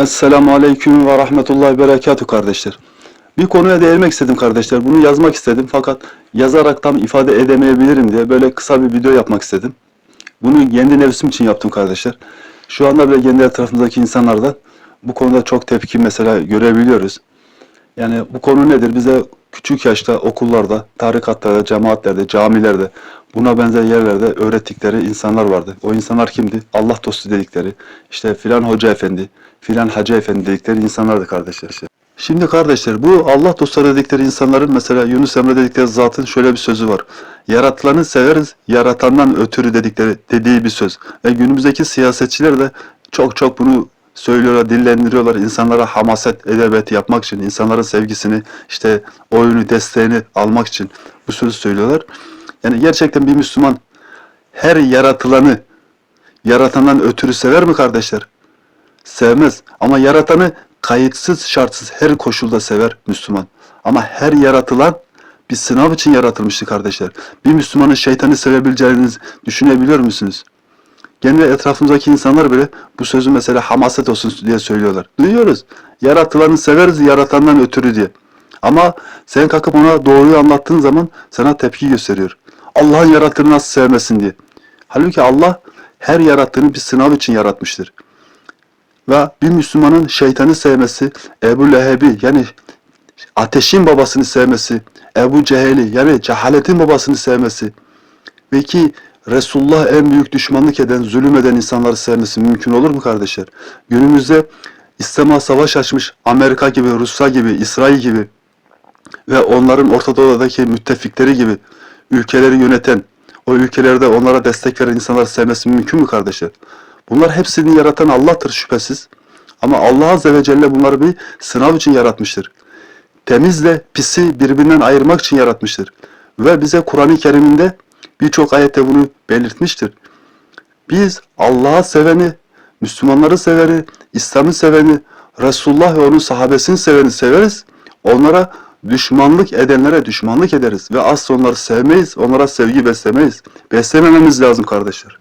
Esselamu Aleyküm ve Rahmetullahi Berekatuhu kardeşler. Bir konuya değinmek istedim kardeşler. Bunu yazmak istedim fakat yazarak tam ifade edemeyebilirim diye böyle kısa bir video yapmak istedim. Bunu kendi nefsim için yaptım kardeşler. Şu anda bile kendi etrafımızdaki insanlardan bu konuda çok tepki mesela görebiliyoruz. Yani bu konu nedir? Bize küçük yaşta okullarda, tarikatlarda, cemaatlerde, camilerde, buna benzer yerlerde öğrettikleri insanlar vardı. O insanlar kimdi? Allah dostu dedikleri, işte filan hoca efendi, filan hacı efendi dedikleri insanlardı kardeşler. Şimdi kardeşler bu Allah dostları dedikleri insanların mesela Yunus Emre dedikleri zatın şöyle bir sözü var. Yaratılanı severiz, yaratandan ötürü dedikleri dediği bir söz. Ve günümüzdeki siyasetçiler de çok çok bunu söylüyorlar, dillendiriyorlar. insanlara hamaset, edebiyat yapmak için, insanların sevgisini, işte oyunu, desteğini almak için bu sözü söylüyorlar. Yani gerçekten bir Müslüman her yaratılanı yaratandan ötürü sever mi kardeşler? Sevmez. Ama yaratanı kayıtsız şartsız her koşulda sever Müslüman. Ama her yaratılan bir sınav için yaratılmıştı kardeşler. Bir Müslümanın şeytanı sevebileceğini düşünebiliyor musunuz? Kendi etrafımızdaki insanlar bile bu sözü mesela hamaset olsun diye söylüyorlar. Duyuyoruz. Yaratılanı severiz yaratandan ötürü diye. Ama sen kalkıp ona doğruyu anlattığın zaman sana tepki gösteriyor. Allah'ın yarattığını nasıl sevmesin diye. Halbuki Allah her yarattığını bir sınav için yaratmıştır. Ve bir Müslümanın şeytanı sevmesi, Ebu Leheb'i yani ateşin babasını sevmesi, Ebu Cehil'i yani cehaletin babasını sevmesi ve ki Resulullah en büyük düşmanlık eden, zulüm eden insanları sevmesi mümkün olur mu kardeşler? Günümüzde İslam'a savaş açmış Amerika gibi, Rusya gibi, İsrail gibi ve onların Orta Doğu'daki müttefikleri gibi ülkeleri yöneten, o ülkelerde onlara destek veren insanları sevmesi mümkün mü kardeşler? Bunlar hepsini yaratan Allah'tır şüphesiz. Ama Allah Azze ve Celle bunları bir sınav için yaratmıştır. Temizle pisi birbirinden ayırmak için yaratmıştır. Ve bize Kur'an-ı Kerim'inde birçok ayette bunu belirtmiştir. Biz Allah'ı seveni, Müslümanları seveni, İslam'ı seveni, Resulullah ve onun sahabesini seveni severiz. Onlara düşmanlık edenlere düşmanlık ederiz ve asla onları sevmeyiz, onlara sevgi beslemeyiz. Beslemememiz lazım kardeşler.